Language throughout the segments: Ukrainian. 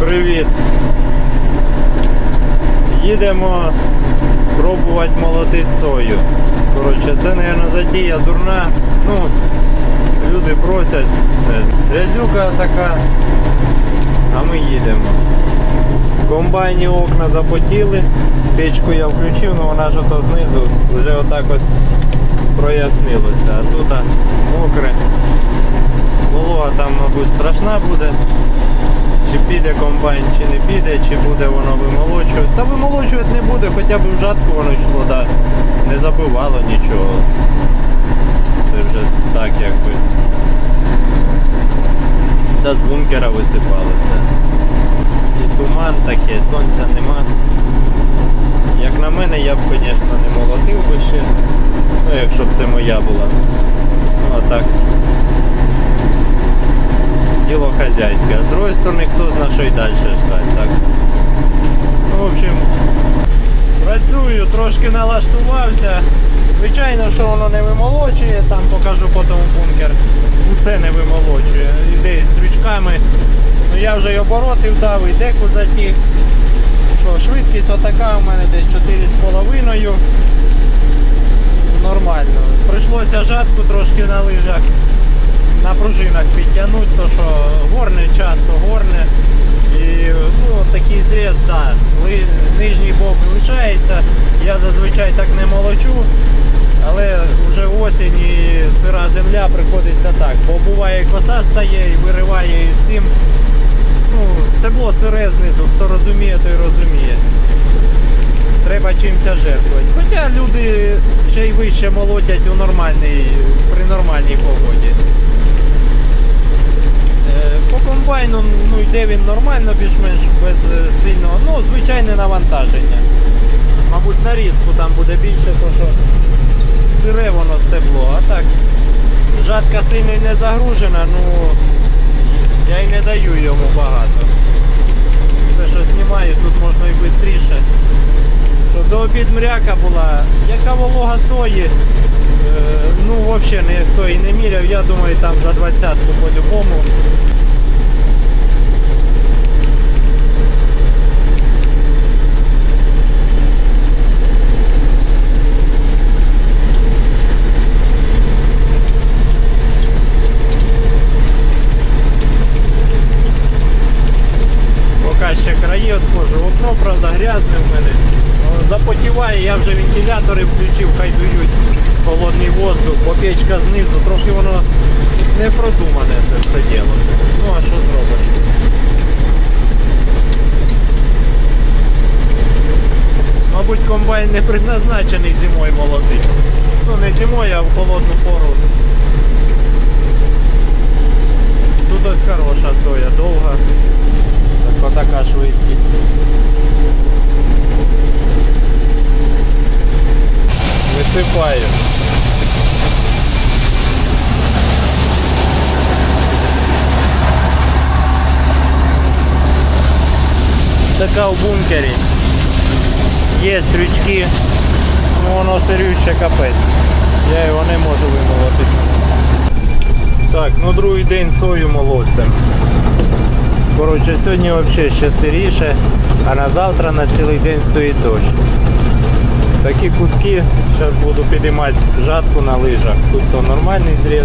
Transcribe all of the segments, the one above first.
Привіт. Їдемо пробувати молотити сою. Коротше, це, мабуть, затія дурна. Ну, люди просять. Е, Грязюка така, а ми їдемо. В комбайні окна запотіли, печку я включив, але вона ж ото знизу вже отак ось прояснилося. А тут мокре. Волога там, мабуть, страшна буде. Чи піде комбайн, чи не піде, чи буде воно вимолочувати. Та вимолочувати не буде, хоча б в жатку воно йшло, да. не забивало нічого. Це вже так якби. Та з бункера висипалося. І туман таке, сонця нема. Як на мене, я б, звісно, не молотив би ще. Ну, якщо б це моя була. Ну а так. Діло хазяйське. А з другої сторони, хто зна, що і далі ждать. Так. Ну, в общем, працюю, трошки налаштувався. Звичайно, що воно не вимолочує, там покажу потім бункер. Усе не вимолочує. Іде з стрючками. Ну я вже й обороти вдав, і деку затіг. Що, швидкість отака у мене десь 4,5. Нормально. Прийшлося жатку трошки на лижах на пружинах підтягнути, то що горне часто горне. І ну, такий зріз, да, нижній бок лишається. Я зазвичай так не молочу, але вже осінь і сира земля приходиться так. Бо буває коса стає і вириває із цим. Ну, стебло сире знизу, хто розуміє, той розуміє. Треба чимось жертвувати. Хоча люди ще й вище молотять у нормальній, при нормальній погоді. По комбайну ну, йде він нормально, більш-менш без е, сильного, ну, звичайне навантаження. Мабуть, на різку там буде більше, то що сире воно стебло, а так жатка сильно не загружена, ну я й не даю йому багато. Все, що знімаю, тут можна і швидше. Що до обід мряка була, яка волога сої, е, ну взагалі ніхто і не міряв, я думаю там за двадцятку по-любому. Печка знизу, трохи воно не продумане це все діло. Ну а що зробиш? Мабуть, комбайн не предназначений зимою молотити. Ну не зимою, а в холодну пору. Тут ось хороша соя, довга. Так отака швидкість. Висипаю. Така в бункері. Є стрючки, ну воно сирюще капець. Я його не можу вимолотити. Так, ну другий день сою молотим. Коротше, сьогодні взагалі ще сиріше, а на завтра на цілий день стоїть дощ. Такі куски, зараз буду підіймати жатку на лижах. Тут то нормальний зріз,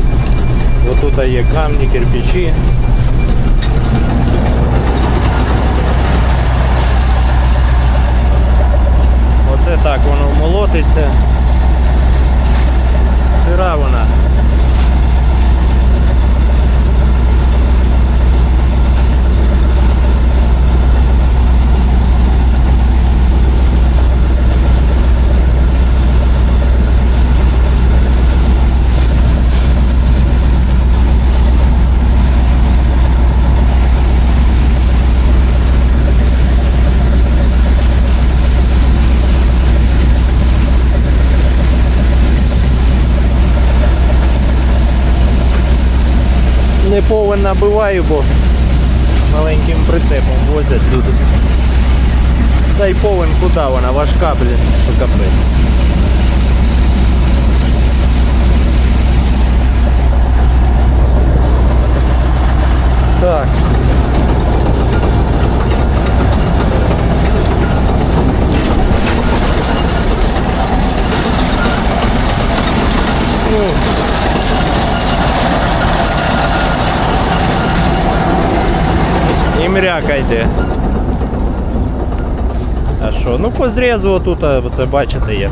отут є камні, кирпичі. Оце так воно молотиться. не повен набиваю, бо маленьким прицепом возять тут Та й повен куди вона, важка, блін, що капець. Так. Ну, мряка йде. А що? Ну по зрізу отут, а, це бачите як.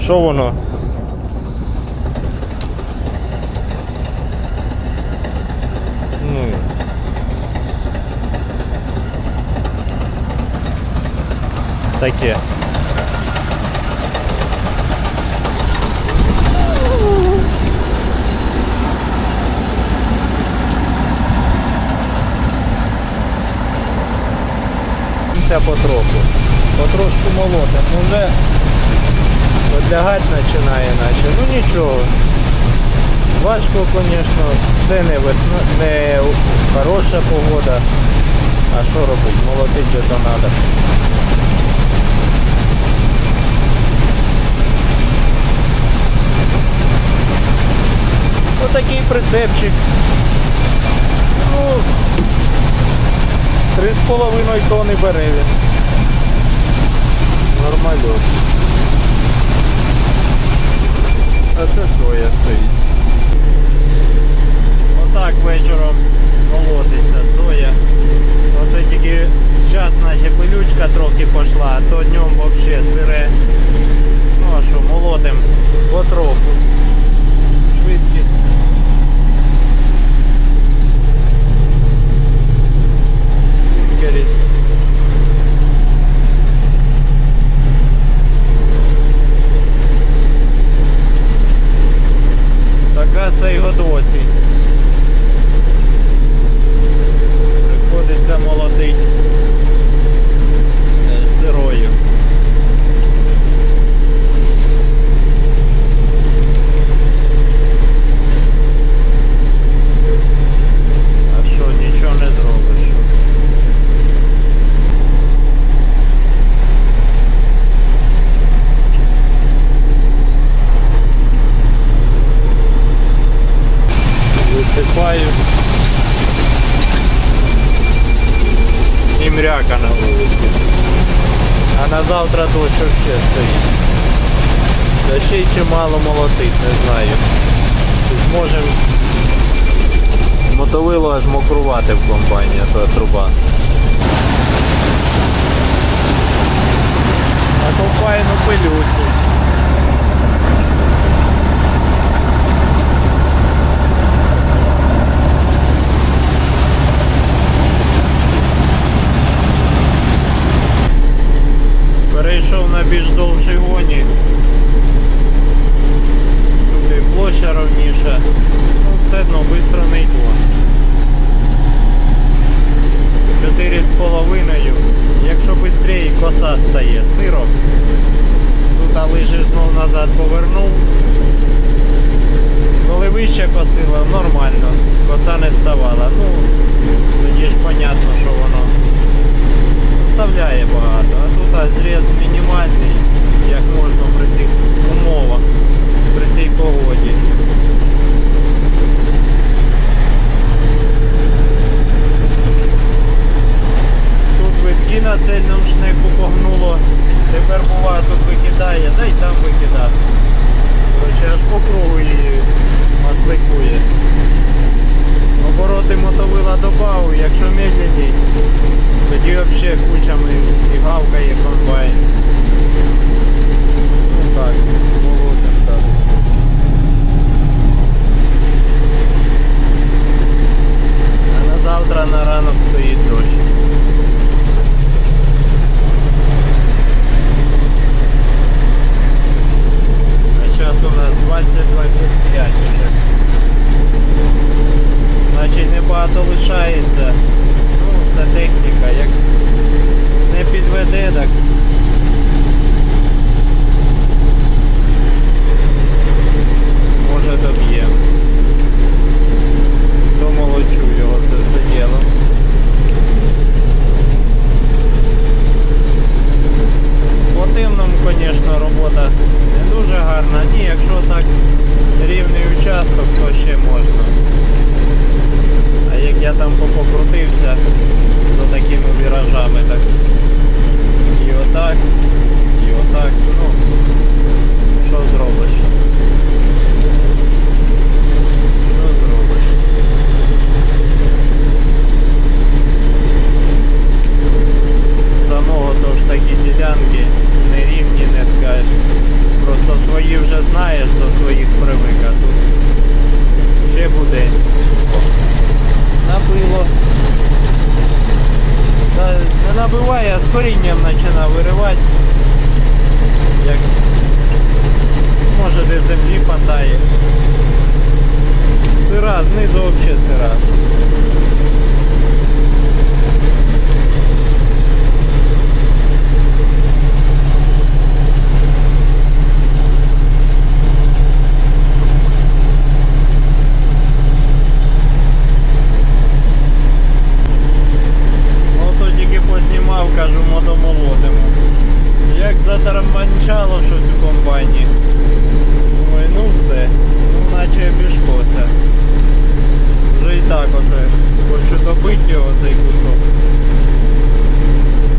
Що воно? Ну. Таке. Це потроху. Потрошку молотим. Ну вже Подлягати починає наче. Ну нічого. Важко, звісно, це не весна, не хороша погода. А що робити? Молотить же то треба. Отакий прицепчик. Ну, три з половиною тони бере він. Нормальок. А це соя стоїть. Отак вечором молотиться соя. Оце тільки час наче пилючка трохи пішла, а то днем взагалі сире. Ну а що, молотим потроху. Швидкість. Бункері. Така це й годосі. Приходиться молотить е, сирою. А що, нічого не зробиш. Висипаю. І мряка на вулиці. А на завтра дощ ще стоїть. Та ще й чимало молотить, не знаю. Зможемо мотовило аж мокрувати в комбайні, а то труба. А комбайну пилюці. Перейшов на більш довший гоні. Сира, знизу взагалі сира. Ну то тільки познімав, кажу, модомолотимо. Як затараманчало щось у комбайні. Думаю, ну все, ну наче обійшлося. Вже і так оце. Хочу добити його цей кусок.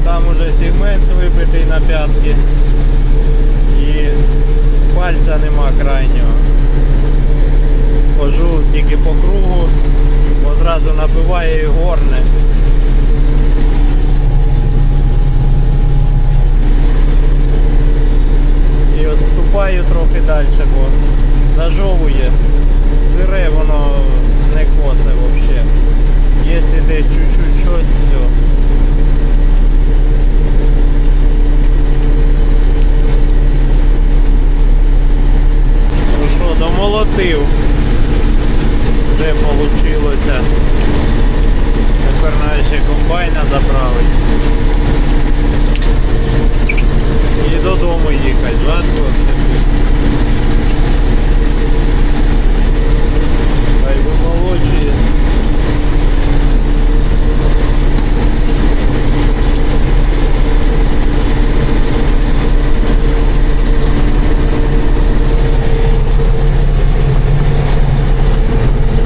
Там уже сегмент вибитий на п'ятки. І пальця нема крайнього. Хожу тільки по кругу, бо зразу набиває і горне. І відступаю трохи далі, бо зажовує. Сире воно не косе взагалі. Якщо десь чуть-чуть щось, все. Ну що, домолотив. Все вийшло. Тепер навіть ще комбайна заправить. І додому їхати, згадку Хай вимолочує.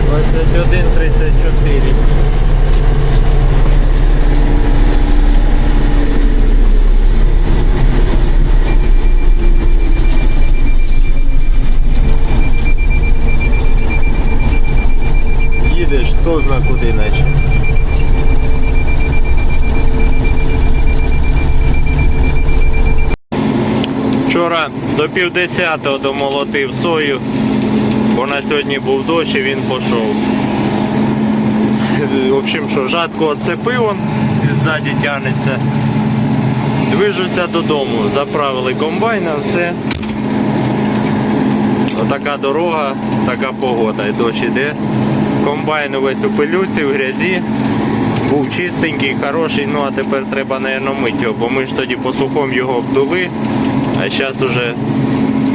Двадцять один тридцять чотири. Їдеш, хто зна куди наче. Вчора до півдесятого домолотив сою, бо на сьогодні був дощ і він пішов. В общем, що жатку оцепив он, ззаді тягнеться. Движуся додому, заправили комбайна, все. Отака дорога, така погода, і дощ іде. Комбайн увесь у пилюці, в грязі. Був чистенький, хороший, ну а тепер треба, мабуть, мити його, бо ми ж тоді по сухому його обдули, а зараз уже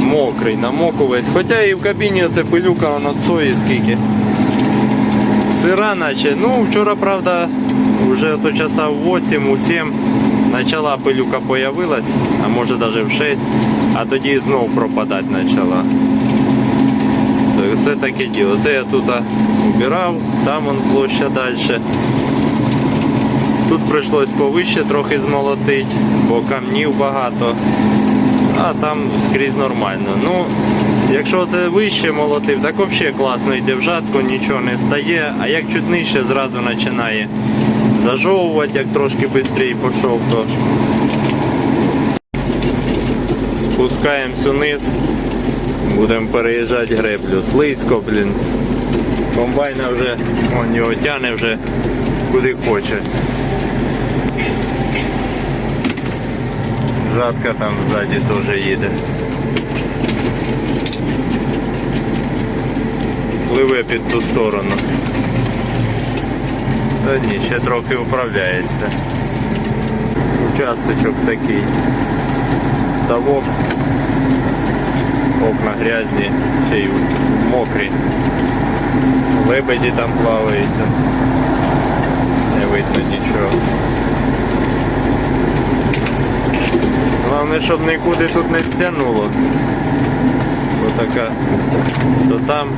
мокрий, намок увесь. Хоча і в кабіні це пилюка, воно цої скільки. Сира наче, ну вчора, правда, вже то часа в 8, у 7 почала пилюка появилась, а може навіть в 6, а тоді знов пропадати почала. Це таке діло. Це я тут убирав, там он площа далі. Тут прийшлось повище трохи змолотити, бо камнів багато, а там скрізь нормально. Ну, якщо ти вище молотив, так взагалі класно йде в жатку, нічого не стає, а як чуть нижче зразу починає зажовувати, як трошки швидше пішов, то спускаємося вниз. Будемо переїжджати греблю. Слизько, блін. Комбайна вже, он його тягне вже куди хоче. Жатка там ззаді теж їде. Пливе під ту сторону. Та ні, ще трохи управляється. Участочок такий. Ставок. Окна грязні, ще й мокрі. Лебеді там плавають. Не видно нічого. Головне, щоб нікуди тут не стягнуло. Бо така, що там,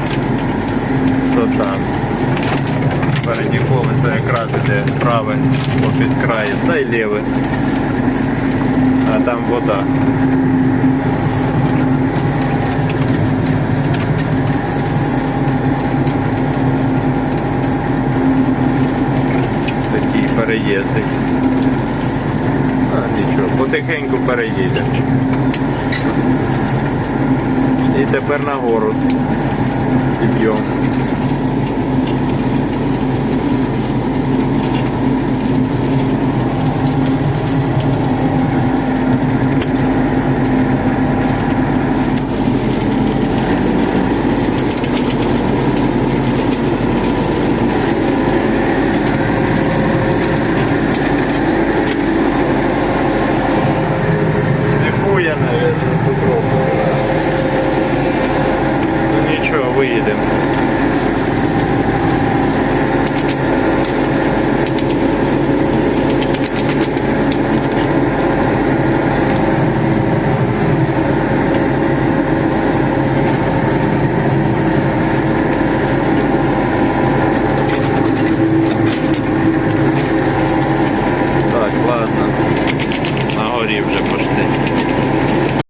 що там. Передні колесо якраз іде праве попід краєм, та й ліве. А там вода. Такий переїздик. Потихеньку переїде. І тепер нагору підйом. Yeah.